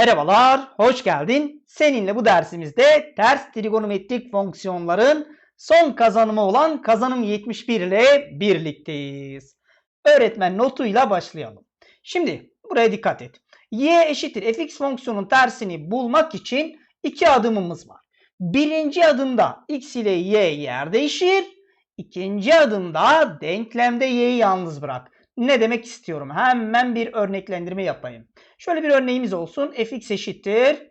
Merhabalar, hoş geldin. Seninle bu dersimizde ters trigonometrik fonksiyonların son kazanımı olan kazanım 71 ile birlikteyiz. Öğretmen notuyla başlayalım. Şimdi buraya dikkat et. y eşittir fx fonksiyonun tersini bulmak için iki adımımız var. Birinci adımda x ile y yer değişir. İkinci adımda denklemde y'yi yalnız bırak. Ne demek istiyorum? Hemen bir örneklendirme yapayım. Şöyle bir örneğimiz olsun. fx eşittir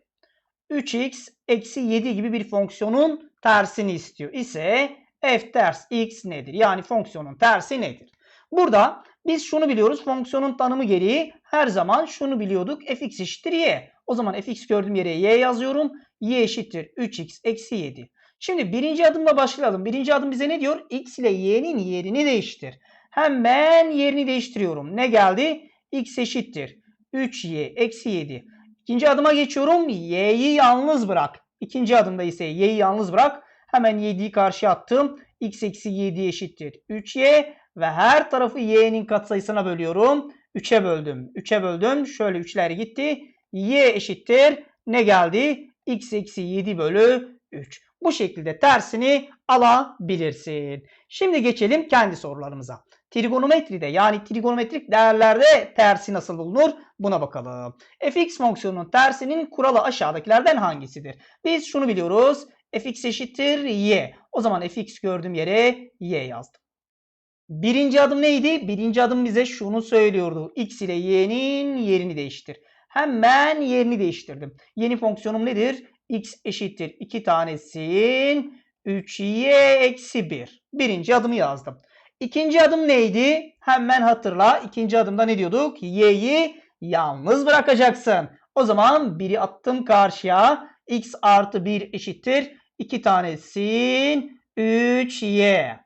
3x eksi 7 gibi bir fonksiyonun tersini istiyor ise f ters x nedir? Yani fonksiyonun tersi nedir? Burada biz şunu biliyoruz. Fonksiyonun tanımı gereği her zaman şunu biliyorduk. fx eşittir y. O zaman fx gördüğüm yere y yazıyorum. y eşittir 3x eksi 7. Şimdi birinci adımla başlayalım. Birinci adım bize ne diyor? x ile y'nin yerini değiştir. Hemen yerini değiştiriyorum. Ne geldi? x eşittir 3y eksi 7. İkinci adıma geçiyorum. y'yi yalnız bırak. İkinci adımda ise y'yi yalnız bırak. Hemen 7'yi karşıya attım. x eksi 7 eşittir 3y ve her tarafı y'nin katsayısına bölüyorum. 3'e böldüm. 3'e böldüm. Şöyle 3'ler gitti. y eşittir. Ne geldi? x eksi 7 bölü 3. Bu şekilde tersini alabilirsin. Şimdi geçelim kendi sorularımıza. Trigonometride yani trigonometrik değerlerde tersi nasıl bulunur? Buna bakalım. fx fonksiyonunun tersinin kuralı aşağıdakilerden hangisidir? Biz şunu biliyoruz. fx eşittir y. O zaman fx gördüğüm yere y yazdım. Birinci adım neydi? Birinci adım bize şunu söylüyordu. x ile y'nin yerini değiştir. Hemen yerini değiştirdim. Yeni fonksiyonum nedir? x eşittir 2 tanesin 3y eksi 1. Birinci adımı yazdım. İkinci adım neydi? Hemen hatırla. İkinci adımda ne diyorduk? Y'yi yalnız bırakacaksın. O zaman 1'i attım karşıya. X artı 1 eşittir. 2 tanesin 3Y.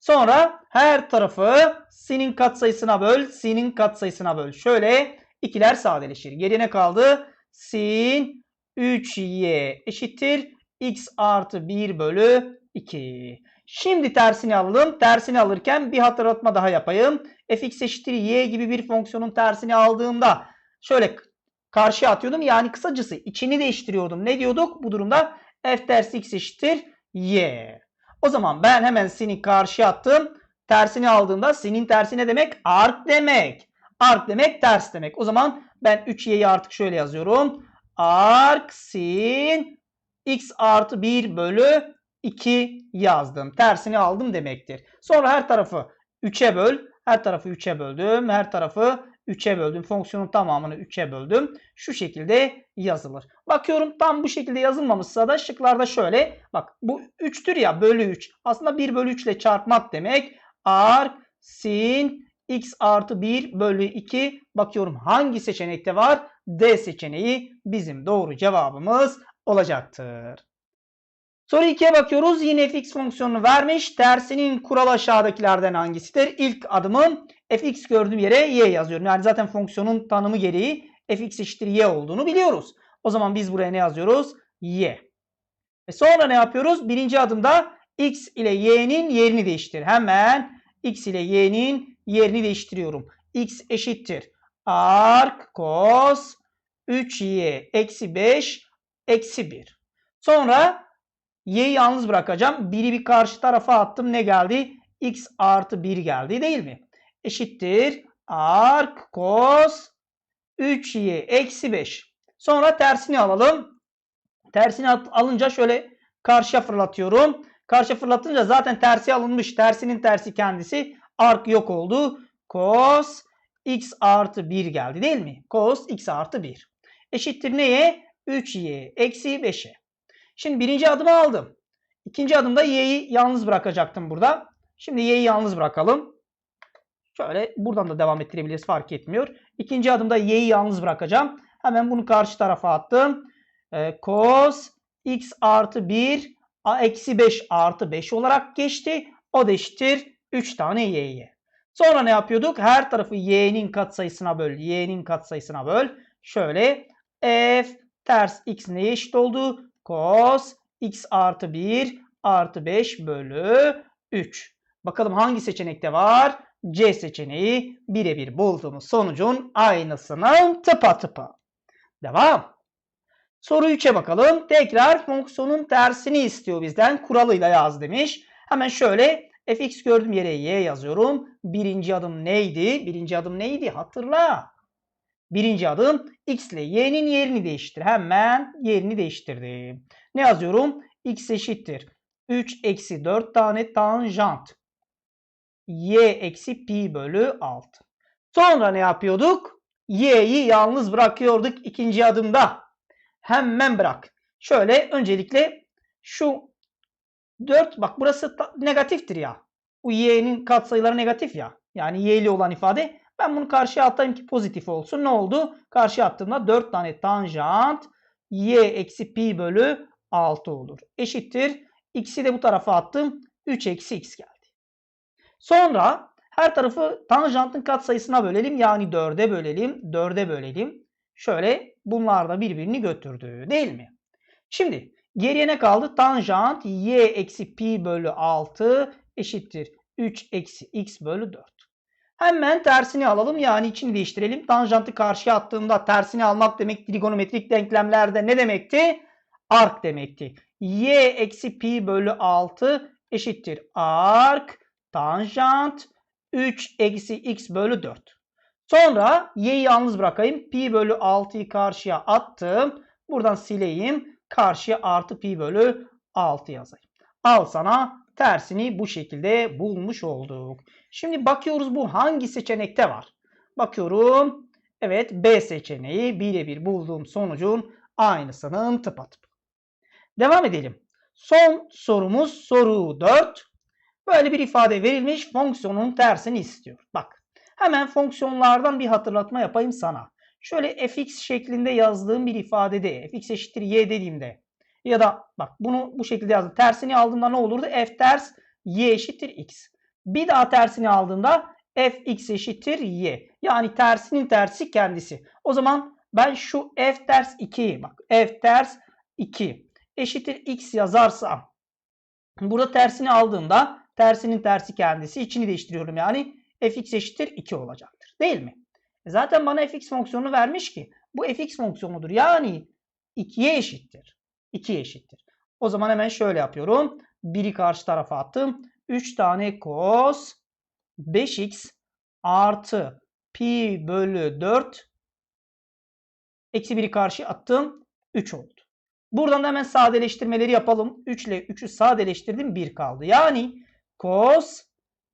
Sonra her tarafı sin'in katsayısına böl. Sin'in katsayısına böl. Şöyle ikiler sadeleşir. Geriye kaldı? Sin 3y eşittir. x artı 1 bölü 2. Şimdi tersini alalım. Tersini alırken bir hatırlatma daha yapayım. fx eşittir y gibi bir fonksiyonun tersini aldığımda şöyle karşıya atıyordum. Yani kısacası içini değiştiriyordum. Ne diyorduk? Bu durumda f ters x eşittir y. O zaman ben hemen sin'i karşıya attım. Tersini aldığımda sin'in tersi ne demek? Ark demek. Ark demek ters demek. O zaman ben 3y'yi artık şöyle yazıyorum. Ark sin x artı 1 bölü 2 yazdım. Tersini aldım demektir. Sonra her tarafı 3'e böl. Her tarafı 3'e böldüm. Her tarafı 3'e böldüm. Fonksiyonun tamamını 3'e böldüm. Şu şekilde yazılır. Bakıyorum tam bu şekilde yazılmamışsa da şıklarda şöyle. Bak bu 3'tür ya bölü 3. Aslında 1 bölü 3 ile çarpmak demek. Ark sin x artı 1 bölü 2. Bakıyorum hangi seçenekte var? D seçeneği bizim doğru cevabımız olacaktır. Soru 2'ye bakıyoruz. Yine fx fonksiyonunu vermiş. Tersinin kuralı aşağıdakilerden hangisidir? İlk adımım fx gördüğüm yere y yazıyorum. Yani zaten fonksiyonun tanımı gereği fx eşittir y olduğunu biliyoruz. O zaman biz buraya ne yazıyoruz? y. Ve sonra ne yapıyoruz? Birinci adımda x ile y'nin yerini değiştir. Hemen x ile y'nin yerini değiştiriyorum. x eşittir. Ark cos 3y eksi 5 eksi 1. Sonra y'yi yalnız bırakacağım. 1'i bir karşı tarafa attım. Ne geldi? x artı 1 geldi değil mi? Eşittir. Ark cos 3y eksi 5. Sonra tersini alalım. Tersini alınca şöyle karşıya fırlatıyorum. Karşıya fırlatınca zaten tersi alınmış. Tersinin tersi kendisi. Ark yok oldu. Cos x artı 1 geldi değil mi? Cos x artı 1. Eşittir neye? 3y eksi 5'e. Şimdi birinci adımı aldım. İkinci adımda y'yi yalnız bırakacaktım burada. Şimdi y'yi yalnız bırakalım. Şöyle buradan da devam ettirebiliriz fark etmiyor. İkinci adımda y'yi yalnız bırakacağım. Hemen bunu karşı tarafa attım. E, cos x artı 1 eksi 5 artı 5 olarak geçti. O da eşittir 3 tane y'ye. Sonra ne yapıyorduk? Her tarafı y'nin katsayısına böl. Y'nin katsayısına böl. Şöyle f ters x neye eşit oldu? Cos x artı 1 artı 5 bölü 3. Bakalım hangi seçenekte var? C seçeneği birebir bulduğumuz sonucun aynısının tıpa tıpa. Devam. Soru 3'e bakalım. Tekrar fonksiyonun tersini istiyor bizden. Kuralıyla yaz demiş. Hemen şöyle fx gördüğüm yere y yazıyorum. Birinci adım neydi? Birinci adım neydi? Hatırla. Birinci adım x ile y'nin yerini değiştir. Hemen yerini değiştirdim. Ne yazıyorum? x eşittir. 3 eksi 4 tane tanjant. y eksi pi bölü 6. Sonra ne yapıyorduk? y'yi yalnız bırakıyorduk ikinci adımda. Hemen bırak. Şöyle öncelikle şu 4 bak burası negatiftir ya. Bu y'nin katsayıları negatif ya. Yani y'li olan ifade. Ben bunu karşıya attayım ki pozitif olsun. Ne oldu? Karşıya attığımda 4 tane tanjant y eksi pi bölü 6 olur. Eşittir. X'i de bu tarafa attım. 3 eksi x geldi. Sonra her tarafı tanjantın katsayısına bölelim. Yani 4'e bölelim. 4'e bölelim. Şöyle bunlar da birbirini götürdü. Değil mi? Şimdi geriye ne kaldı? Tanjant y eksi pi bölü 6 eşittir. 3 eksi x bölü 4. Hemen tersini alalım. Yani içini değiştirelim. Tanjantı karşıya attığımda tersini almak demek trigonometrik denklemlerde ne demekti? Ark demekti. y eksi pi bölü 6 eşittir. Ark tanjant 3 eksi x bölü 4. Sonra y'yi yalnız bırakayım. Pi bölü 6'yı karşıya attım. Buradan sileyim. Karşıya artı pi bölü 6 yazayım. Al sana tersini bu şekilde bulmuş olduk. Şimdi bakıyoruz bu hangi seçenekte var? Bakıyorum. Evet B seçeneği birebir bulduğum sonucun aynısının tıpatıp. Devam edelim. Son sorumuz soru 4. Böyle bir ifade verilmiş fonksiyonun tersini istiyor. Bak hemen fonksiyonlardan bir hatırlatma yapayım sana. Şöyle fx şeklinde yazdığım bir ifadede fx eşittir y dediğimde ya da bak bunu bu şekilde yazdım. Tersini aldığımda ne olurdu? f ters y eşittir x. Bir daha tersini aldığımda fx eşittir y. Yani tersinin tersi kendisi. O zaman ben şu f ters 2 bak f ters 2 eşittir x yazarsam burada tersini aldığımda tersinin tersi kendisi içini değiştiriyorum yani fx eşittir 2 olacaktır. Değil mi? E zaten bana fx fonksiyonu vermiş ki bu fx fonksiyonudur. Yani 2'ye eşittir. 2'ye eşittir. O zaman hemen şöyle yapıyorum. 1'i karşı tarafa attım. 3 tane cos 5x artı pi bölü 4 eksi 1'i karşı attım. 3 oldu. Buradan da hemen sadeleştirmeleri yapalım. 3 ile 3'ü sadeleştirdim. 1 kaldı. Yani cos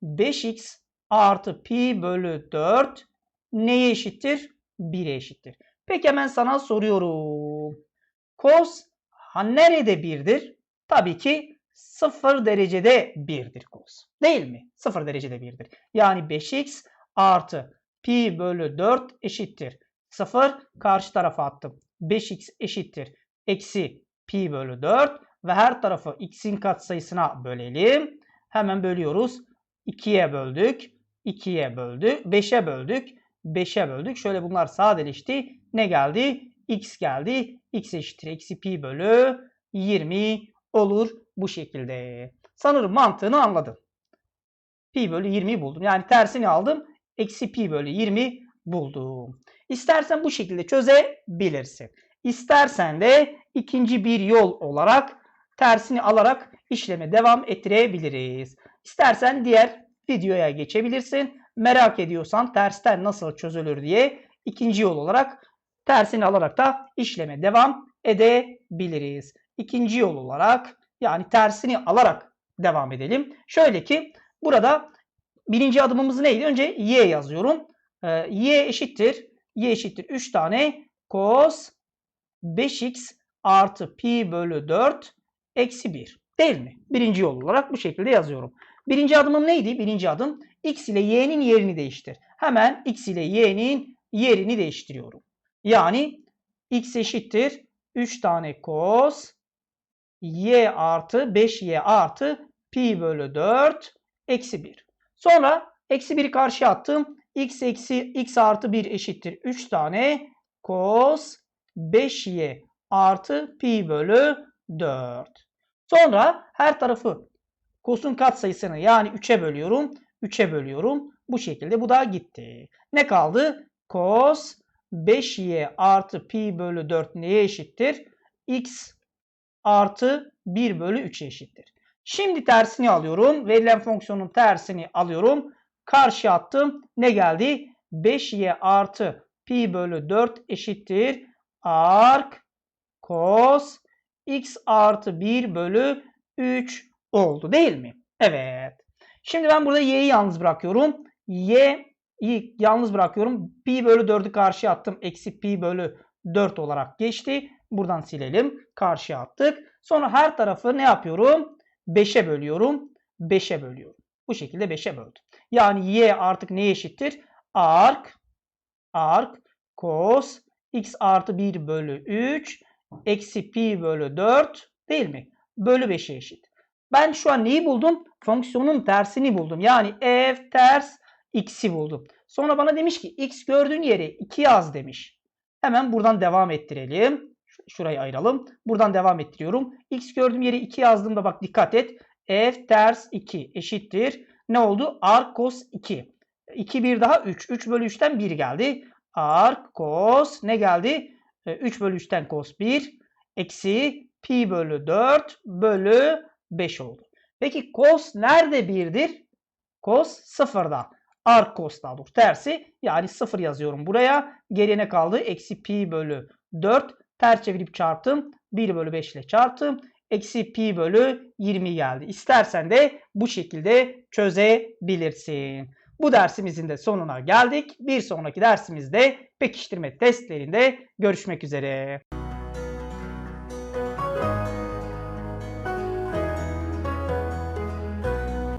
5x artı pi bölü 4 neye eşittir? 1'e eşittir. Peki hemen sana soruyorum. Cos ha nerede 1'dir? Tabii ki 0 derecede 1'dir cos. Değil mi? 0 derecede 1'dir. Yani 5x artı pi bölü 4 eşittir. 0 karşı tarafa attım. 5x eşittir. Eksi pi bölü 4 ve her tarafı x'in katsayısına bölelim. Hemen bölüyoruz. 2'ye böldük. 2'ye böldük. 5'e böldük. 5'e böldük. Şöyle bunlar sadeleşti. Ne geldi? X geldi. X eşittir. Eksi pi bölü 20 olur bu şekilde. Sanırım mantığını anladım. Pi bölü 20'yi buldum. Yani tersini aldım. Eksi pi bölü 20 buldum. İstersen bu şekilde çözebilirsin. İstersen de ikinci bir yol olarak tersini alarak işleme devam ettirebiliriz. İstersen diğer videoya geçebilirsin. Merak ediyorsan tersten nasıl çözülür diye ikinci yol olarak tersini alarak da işleme devam edebiliriz. İkinci yol olarak yani tersini alarak devam edelim. Şöyle ki burada birinci adımımız neydi? Önce y yazıyorum. Ee, y eşittir. y eşittir 3 tane cos 5x artı pi bölü 4 eksi 1. Değil mi? Birinci yol olarak bu şekilde yazıyorum. Birinci adımım neydi? Birinci adım x ile y'nin yerini değiştir. Hemen x ile y'nin yerini değiştiriyorum. Yani x eşittir 3 tane cos y artı 5y artı pi bölü 4 eksi 1. Sonra eksi 1'i karşıya attım. x eksi x artı 1 eşittir 3 tane cos 5y artı pi bölü 4. Sonra her tarafı cos'un katsayısını yani 3'e bölüyorum. 3'e bölüyorum. Bu şekilde bu da gitti. Ne kaldı? Cos 5y artı pi bölü 4 neye eşittir? x artı 1 bölü 3'e eşittir. Şimdi tersini alıyorum. Verilen fonksiyonun tersini alıyorum. Karşıya attım. Ne geldi? 5y artı pi bölü 4 eşittir. Arc cos x artı 1 bölü 3 oldu değil mi? Evet. Şimdi ben burada y'yi yalnız bırakıyorum. Y'yi yalnız bırakıyorum. Pi bölü 4'ü karşıya attım. Eksi pi bölü 4 olarak geçti. Buradan silelim. Karşıya attık. Sonra her tarafı ne yapıyorum? 5'e bölüyorum. 5'e bölüyorum. Bu şekilde 5'e böldüm. Yani y artık neye eşittir? Arc arc cos x artı 1 bölü 3 eksi pi bölü 4 değil mi? Bölü 5'e eşit. Ben şu an neyi buldum? Fonksiyonun tersini buldum. Yani f ters x'i buldum. Sonra bana demiş ki x gördüğün yeri 2 yaz demiş. Hemen buradan devam ettirelim. Şurayı ayıralım. Buradan devam ettiriyorum. x gördüğüm yeri 2 yazdığımda bak dikkat et. f ters 2 eşittir. Ne oldu? Arc cos 2. 2 bir daha 3. 3 bölü 3'ten 1 geldi. Arc cos ne geldi? E, 3 bölü 3'ten cos 1. Eksi pi bölü 4 bölü 5 oldu. Peki cos nerede 1'dir? Cos 0'da. Art cos daha doğrusu tersi. Yani 0 yazıyorum buraya. Geriye ne kaldı? Eksi pi bölü 4. Ters çevirip çarptım. 1 bölü 5 ile çarptım. Eksi pi bölü 20 geldi. İstersen de bu şekilde çözebilirsin. Bu dersimizin de sonuna geldik. Bir sonraki dersimizde pekiştirme testlerinde görüşmek üzere.